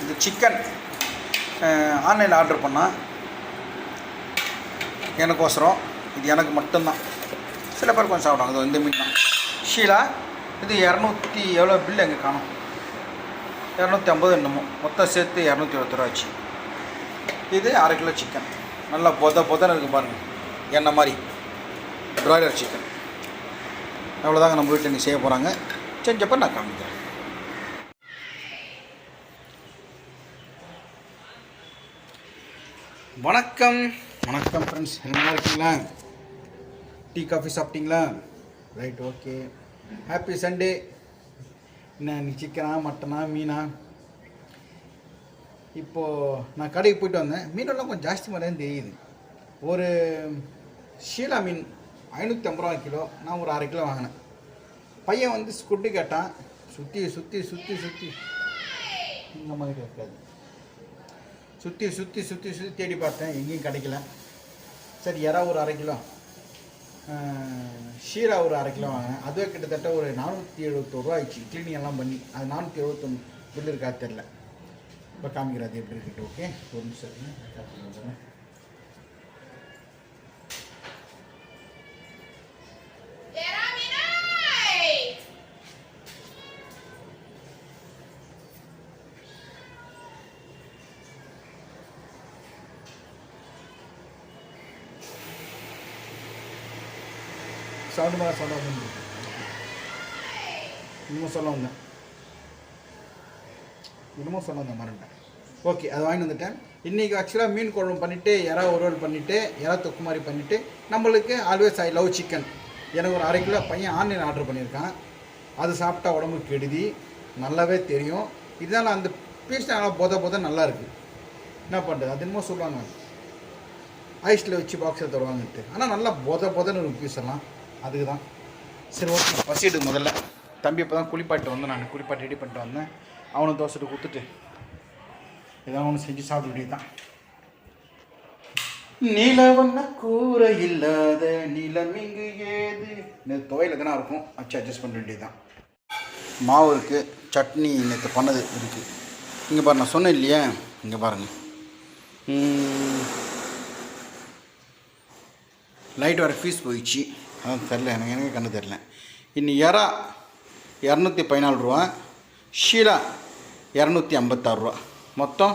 இந்த சிக்கன் ஆன்லைனில் ஆர்டர் பண்ணால் எனக்கோசரம் இது எனக்கு மட்டும்தான். சில பேர் கொஞ்சம் சாப்பிடுவாங்க. இது இந்த மீன் தான். ஷீலா இது இரநூத்தி எவ்வளோ பில் எங்கே காணும்? இரநூத்தி ஐம்பது என்னமோ. மொத்தம் சேர்த்து இரநூத்தி இருபத்தி ரூபா ஆச்சு. இது அரை கிலோ சிக்கன் நல்லா பொத பொதன்னு இருக்குது பாருங்கள் எண்ணெய் மாதிரி. ப்ராய்லர் சிக்கன் அவ்வளோதாங்க நம்ம வீட்டில் நீ செய்ய போகிறாங்க செஞ்சப்போ நான் காமிக்கிறேன். வணக்கம். வணக்கம் ஃப்ரெண்ட்ஸ் நல்லா இருக்கீங்களா? டீ காஃபி சாப்பிட்டீங்களா? ரைட் ஓகே ஹாப்பி சண்டே என்ன நீ சிக்கனா மட்டனா மீனா? இப்போது நான் கடைக்கு போயிட்டு வந்தேன். மீனெல்லாம் கொஞ்சம் ஜாஸ்தி மாதிரி தான் தெரியுது. ஒரு ஷீலா மீன் ஐநூற்றி ஐம்பது ரூபா கிலோ. நான் ஒரு அரை கிலோ வாங்கினேன். பையன் வந்து ஸ்குட்டு கேட்டான். சுற்றி சுற்றி சுற்றி சுற்றி இந்த மாதிரி இருக்காது. சுற்றி சுற்றி சுற்றி சுற்றி தேடி பார்த்தேன். எங்கேயும் கிடைக்கல. சரி இறா ஒரு அரை கிலோ. ஷீரா ஒரு அரை கிலோ வாங்கினேன். அதுவே கிட்டத்தட்ட ஒரு நானூற்றி எழுபத்தோரு ரூபா ஆயிடுச்சு. க்ளீனிங் எல்லாம் பண்ணி. அது நானூற்றி எழுபத்தொன்று பில் இருக்கா? தெரில இப்போ காமிக்கிறாது எப்படி இருக்குது ஓகே ஒரு நிமிஷம் சவுண்டு மேலே சொல்ல. வந்து இன்னமும் சொல்ல வந்தேன். இன்னமும் சொல்ல வந்தேன் மறந்துட்டேன். ஓகே அதை வாங்கி வந்துட்டேன். இன்றைக்கி ஆக்சுவலாக மீன் குழம்பு பண்ணிவிட்டு இறா உருவல் பண்ணிவிட்டு இறா தொக்கு மாதிரி பண்ணிவிட்டு நம்மளுக்கு ஆல்வேஸ் ஐ லவ் சிக்கன் எனக்கு ஒரு அரை கிலோ பையன் ஆன்லைன் ஆர்டர் பண்ணியிருக்கான். அது சாப்பிட்டா உடம்புக்கு கெடுதி நல்லாவே தெரியும். இதனால் அந்த பீஸ் நல்லா போத போத நல்லா இருக்குது என்ன பண்ணுறது அது என்னமோ சொல்லுவாங்க. ஐஸில் வச்சு பாக்ஸில் தருவாங்கன்ட்டு. ஆனால் நல்லா பொத பொதன்னு இருக்கும் பீஸ் எல்லாம். அதுக்கு தான் சரி ஓகே பசிடு முதல்ல. தம்பி இப்போ தான் குளிப்பாட்டு வந்தேன் நான் குளிப்பாட்டு ரெடி பண்ணிட்டு வந்தேன். அவனும் தோசைட்டு கொடுத்துட்டு ஏதாவது ஒன்று செஞ்சு சாப்பிட வேண்டியது தான் நிலவண்ண கூரை இல்லாத நிலம் இங்கு ஏது? இந்த துவையில் தானே இருக்கும் வச்சு அட்ஜஸ்ட் பண்ண வேண்டியது தான் மாவு இருக்குது சட்னி நேற்று பண்ணது இருக்குது இங்கே பாரு நான் சொன்னேன் இல்லையா? இங்கே பாருங்க. லைட் வர ஃபீஸ் போயிடுச்சு. அதான் தெரில எனக்கு எனக்கு கண்ணு தெரில இன்னி எறா இரநூத்தி பதினாலு ரூபா ஷீலா இரநூத்தி ஐம்பத்தாறு ரூபா. மொத்தம்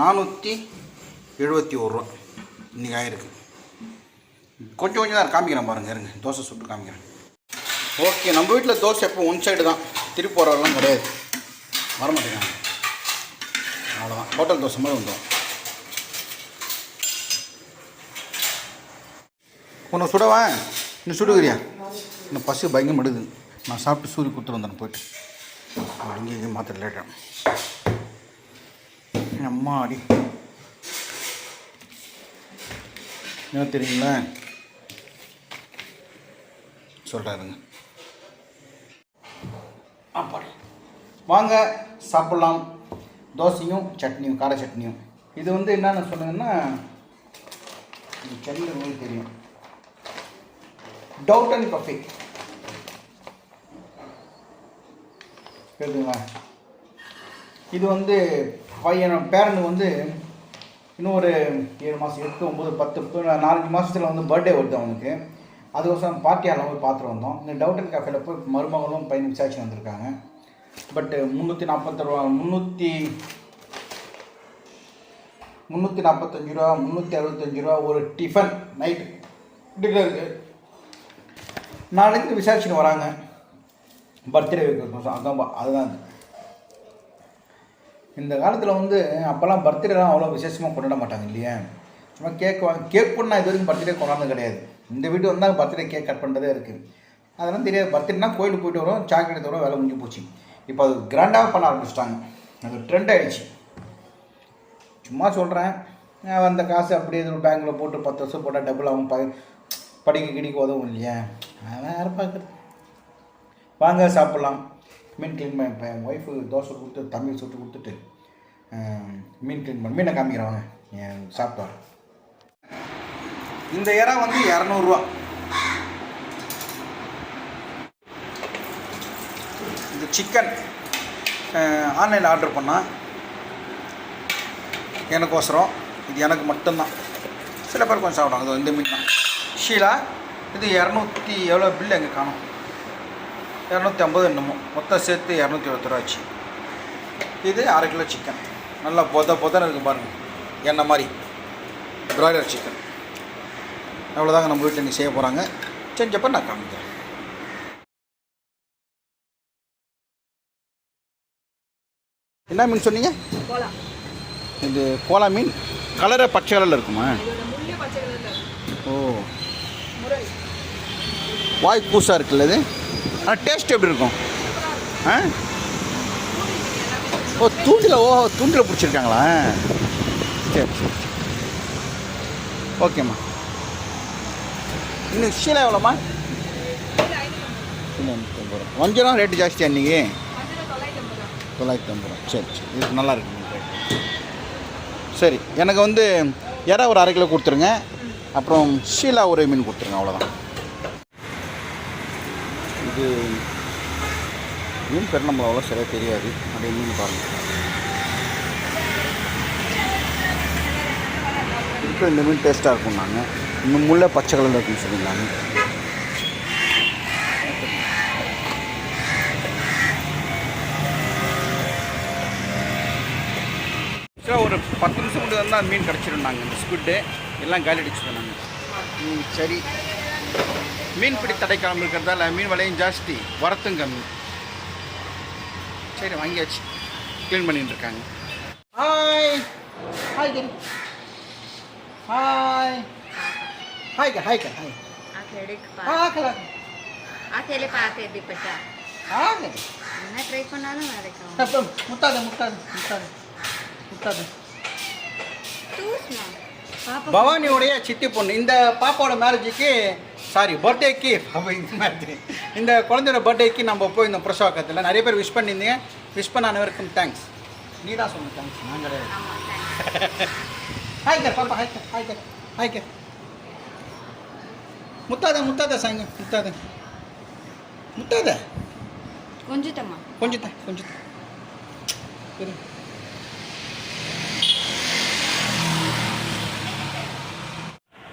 நானூற்றி எழுபத்தி ஒரு ரூபா இன்றைக்கி ஆயிருக்கு. கொஞ்சம் கொஞ்சம் தான் காமிக்கிறேன் பாருங்கள் இருங்க. தோசை சுட்டு காமிக்கிறேன். ஓகே நம்ம வீட்டில் தோசை எப்போ ஒன் சைடு தான். திருப்பி போகிறதெல்லாம் கிடையாது. வரமாட்டேங்கிறாங்க அவ்வளோதான் ஹோட்டல் தோசை மாதிரி வந்துடும் உன்னை சுடவா? இன்னும் சுடுகிறியா? இன்னும் பசி பயங்கரம் எடுது நான் சாப்பிட்டு சூரிய கொடுத்துட்டு வந்தேன் போயிட்டு. இங்கே இங்கே மாத்திர லேட்டாக அம்மா அடி. என்ன தெரியுங்களா? சொல்கிறாருங்க அப்பாடி வாங்க சாப்பிட்லாம். தோசையும் சட்னியும் கார சட்னியும். இது வந்து என்னென்னு சொன்னதுன்னா இது சென்னையில் உங்களுக்கு தெரியும். டவுட் அண்ட் கஃபே இது வந்து பையன் பேரண்ட் வந்து இன்னும் ஒரு ஏழு மாதம் எட்டு ஒம்பது பத்து நாலஞ்சு மாதத்தில் வந்து பர்த்டே வருது அவனுக்கு. அதுக்கோசரம் பார்ட்டியால் போய் பார்த்துட்டு வந்தோம். இந்த டவுட் அண்ட் கஃபேல போய் மருமகளும் பையன் விசாரிச்சு வந்திருக்காங்க. பட்டு முந்நூற்றி நாற்பத்தி ரூபா முந்நூற்றி முந்நூற்றி நாற்பத்தஞ்சு ரூபா முந்நூற்றி அறுபத்தஞ்சு ரூபா ஒரு டிஃபன் நைட்டு இருக்குது நாளைக்கு விசாரிச்சுட்டு வராங்க. பர்த்டே வைக்கிறதுக்கோசம் அதான் அதுதான் இந்த காலத்தில் வந்து அப்போல்லாம் பர்த்டேலாம் அவ்வளோ விசேஷமாக கொண்டாட மாட்டாங்க இல்லையா? சும்மா கேக் வாங்க கேக் பண்ணால் இது வரைக்கும் பர்த்டே கொண்டாந்து கிடையாது. இந்த வீட்டு வந்தால் பர்த்டே கேக் கட் பண்ணுறதே இருக்குது அதெல்லாம் தெரியாது. பர்த்டேனா கோயிலுக்கு போயிட்டு வரும் சாக்லேட் தவிர வேலை முடிஞ்சு போச்சு. இப்போ அது கிராண்டாக பண்ண ஆரம்பிச்சிட்டாங்க. அது ட்ரெண்ட் ஆகிடுச்சு சும்மா சொல்கிறேன் அந்த காசு அப்படியே பேங்க்கில் போட்டு பத்து வருஷம் போட்டால் டபுள் ஆகும் பதி படிக்க கிடிக்க உதவும் இல்லையா? அதெல்லாம் யாரும் பார்க்குறது. வாங்க சாப்பிட்லாம். மீன் க்ளீன் பண்ண என் ஒய்ஃபு தோசை கொடுத்து தமிழ் சுட்டு கொடுத்துட்டு மீன் க்ளீன் பண்ண மீனை காமிக்கிறேன். வாங்க என் சாப்பிட்டு இந்த இறா வந்து இரநூறுவா. இந்த சிக்கன் ஆன்லைனில் ஆர்டர் பண்ணால் எனக்கோசரம். இது எனக்கு மட்டும்தான். சில பேர் கொஞ்சம் சாப்பிடுவாங்க. இந்த மீன் தான். ஷீலா இது இரநூத்தி எவ்வளோ பில் எங்கே காணும்? இரநூத்தி ஐம்பது என்னமோ. மொத்தம் சேர்த்து இரநூத்தி எழுபது ரூபா ஆச்சு. இது அரை கிலோ சிக்கன் நல்லா பொத பொதன்னு இருக்குது பாருங்கள் எண்ணெய் மாதிரி. பிராய்லர் சிக்கன் அவ்வளோதாங்க நம்ம வீட்டில் இன்றைக்கி செய்ய போகிறாங்க செஞ்சப்போ நான் காமிக்கிறேன். என்ன மீன் சொன்னீங்க? இது கோலா மீன்? கலரை பச்சை கலரில் இருக்குமா. ஓ. வாய் கூசாக இருக்குல்ல இது? ஆனால் டேஸ்ட் எப்படி இருக்கும்? ஆ? ஓ தூண்டில் ஓ தூண்டில் பிடிச்சிருக்காங்களா? சரி சரி ஓகேம்மா இன்னும் சீலை எவ்வளோம்மா? ரூபா. வஞ்சரம் ரேட்டு ஜாஸ்தியாக இன்றைக்கி தொள்ளாயிரத்தி ஐம்பது ரூபா. சரி சரி. இது நல்லா இருக்கு சரி. எனக்கு வந்து இறா ஒரு அரை கிலோ கொடுத்துருங்க. அப்புறம் ஷீலா ஒரே மீன் கொடுத்துருங்க அவ்வளோதான் இது மீன் பேர் நம்மள அவ்வளோ சரியாக தெரியாது. அப்படியே மீன் பாருங்கள் இப்போ இந்த மீன் டேஸ்ட்டாக இருக்கும் நாங்கள் இன்னும் முள்ள பச்சை கலரில் இருக்குன்னு சொல்லியிருந்தாங்க. ஆக்சுவலாக ஒரு பத்து நிமிஷம் கொண்டு இருந்தால் மீன் கிடச்சிருந்தாங்க நாங்கள் இந்த ஸ்குட்டு எல்லாம் காலி அடிச்சுட்டோம் நாங்கள் ம் சரி. மீன் பிடி தடைக்காலம் இருக்கிறதால மீன் விலையும் ஜாஸ்தி. வரத்தும் கம்மி. சரி வாங்கியாச்சு. க்ளீன் பண்ணிட்டு இருக்காங்க. Hi hi hi hi hi hi அக்கெடுக்கு ஆ பா கலா அக்கெளி பார்த்து எப்படி பட்டா ஆ கரி என்ன ட்ரை பண்ணாலும் நடக்கும் முட்டாத முட்டாத முட்டாத முட்டாத பாப்பா பவானியோடைய சித்தி பொண்ணு. இந்த பாப்பாவோட மேரேஜுக்கு சாரி பர்த்டேக்கு இந்த குழந்தையோட பர்த்டேக்கு நம்ம போய் இந்த புரஷவாக்கத்தில் நிறைய பேர் விஷ் பண்ணியிருந்தீங்க. விஷ் பண்ண அனைவருக்கும் தேங்க்ஸ் நீ தான் சொன்ன தேங்க்ஸ் நான் கிடையாது. ஹாய் கர் பாப்பா ஹாய் கர் ஹாய் கர் ஹாய் கர் முத்தாத முத்தாத சாங்க முத்தாத. முத்தாத. கொஞ்சம் தம்மா கொஞ்சம் தான் கொஞ்சம் தான் இரு.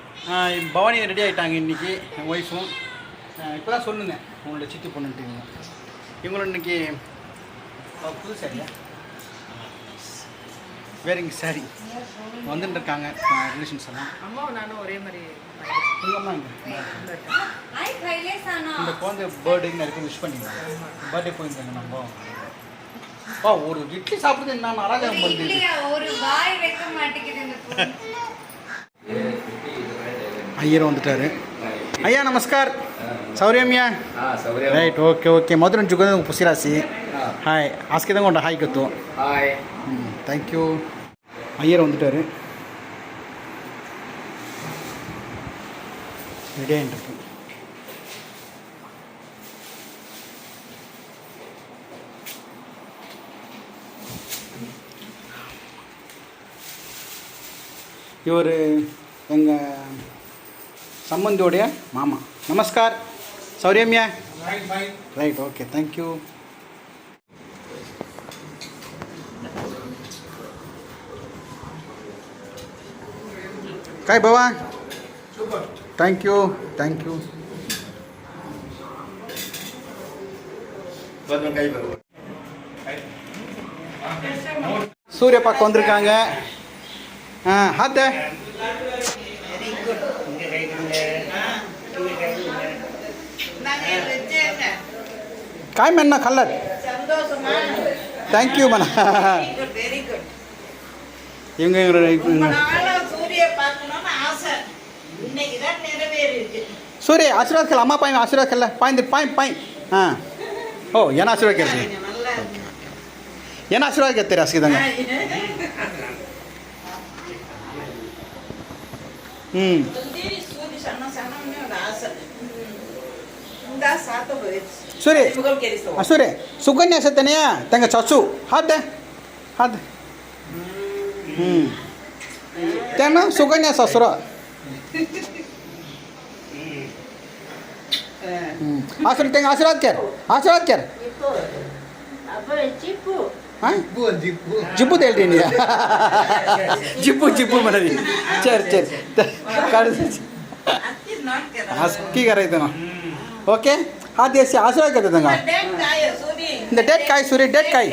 ஆ, பவானி ரெடி ஆகிட்டாங்க இன்றைக்கி என் ஒய்ஃபும் இப்போ தான் சொல்லுங்க உங்களோட சித்தி பொண்ணுட்டீங்க இவங்களும் இன்னைக்கு அவ புது சாரியா வேறுங்க சாரி வந்துட்டு இருக்காங்க ரிலேஷன்ஸ் எல்லாம். அம்மாவும் நானும் ஒரே மாதிரி கைலேசானா இந்த குழந்தை பர்த்டேக்கு நிறைய பேர் விஷ் பண்ணியிருந்தாங்க பர்த்டே போயிருந்தாங்க நம்ம. அப்பா ஒரு இட்லி சாப்பிடுறது நான் அராஜகம் இல்லையா ஒரு வாய் வைக்க மாட்டேங்குது. ஐயர் வந்துட்டார் ஐயா நமஸ்கார் ಸೌರ್ಯಮ್ಯ ರೈಟ್ ಓಕೆ ಓಕೆ ಮೊದಲು ಜುಗ ಪುಸಿರಾಸಿ ಹಾಯ್ ಆಸ್ಕಿದಂಗೊಂಡ ಹಾಯ್ ಗೊತ್ತು ಹಾಯ್ ಹ್ಞೂ ಥ್ಯಾಂಕ್ ಯು ஐயர் வந்துட்டார் ரெடியாக இருக்கு இவர் எங்கள் சம்பந்தியோடைய மாமா. நமஸ்கார். சௌரியம்யா? ரைட் ஓகே தேங்க்யூ काय बाबा थँक्यू थँक्यू சூரியப்பாக்கு வந்திருக்காங்க. ஆ ஹாத்த. કાંઈ મેનના કલર தேங்க்யூ மன. இவங்க சூரிய ஆசீர்வாதத்தில் அம்மா பாய் ஆசீர்வாதத்தில் பாய்ந்து பாய் பாய். ஆ. ஓ ஏன்னா ஆசீர்வாதிக்கிறது ஏன்னா ஆசீர்வாதிக்கிறது அசிதாங்க ம். ಸೂರಿ. ಸೂರಿ ಸುಕನ್ಯಾ ಸತ್ತನೆಯ ತಂಗ ಚಸು ಹಾದ ಹಾದ ಹ್ಞೂ ತೇನ ಸುಕನ್ಯಾ ಸಸುರ ಆಸರ ತೆಂಗ ಆಶೀರ್ವಾದ ಕ್ಯಾರ ಆಶೀರ್ವಾದ ಕ್ಯಾರ ಜಿಪ್ಪು ಹೇಳ್ರಿ ನೀ ಜಿಪ್ಪು ಜಿಪ್ಪು ಮಾಡೋದಿ ಚೇರ್ ಚೇರ್ ಕಡಿಸ್ ಹಸ್ಕಿಗಾರ ಐತೆ ನಾವು ಓಕೆ ಆ ದೇಶ ಆಸರಾಗಿ ಕತ್ತದಂಗ இந்த டேட் காய் சூரி டேட் காய்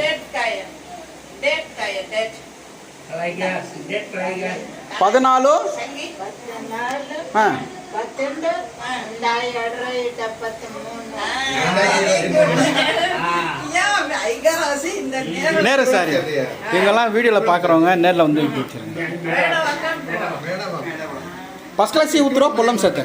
பதினாலு ஆ நேரம் சாரி இவங்கெல்லாம் வீடியோவில் பார்க்குறவங்க நேரில் வந்து இப்படி வச்சுருங்க ஃபஸ்ட் கிளாஸ் ஊத்துருவா பொல்லம் சேர்த்து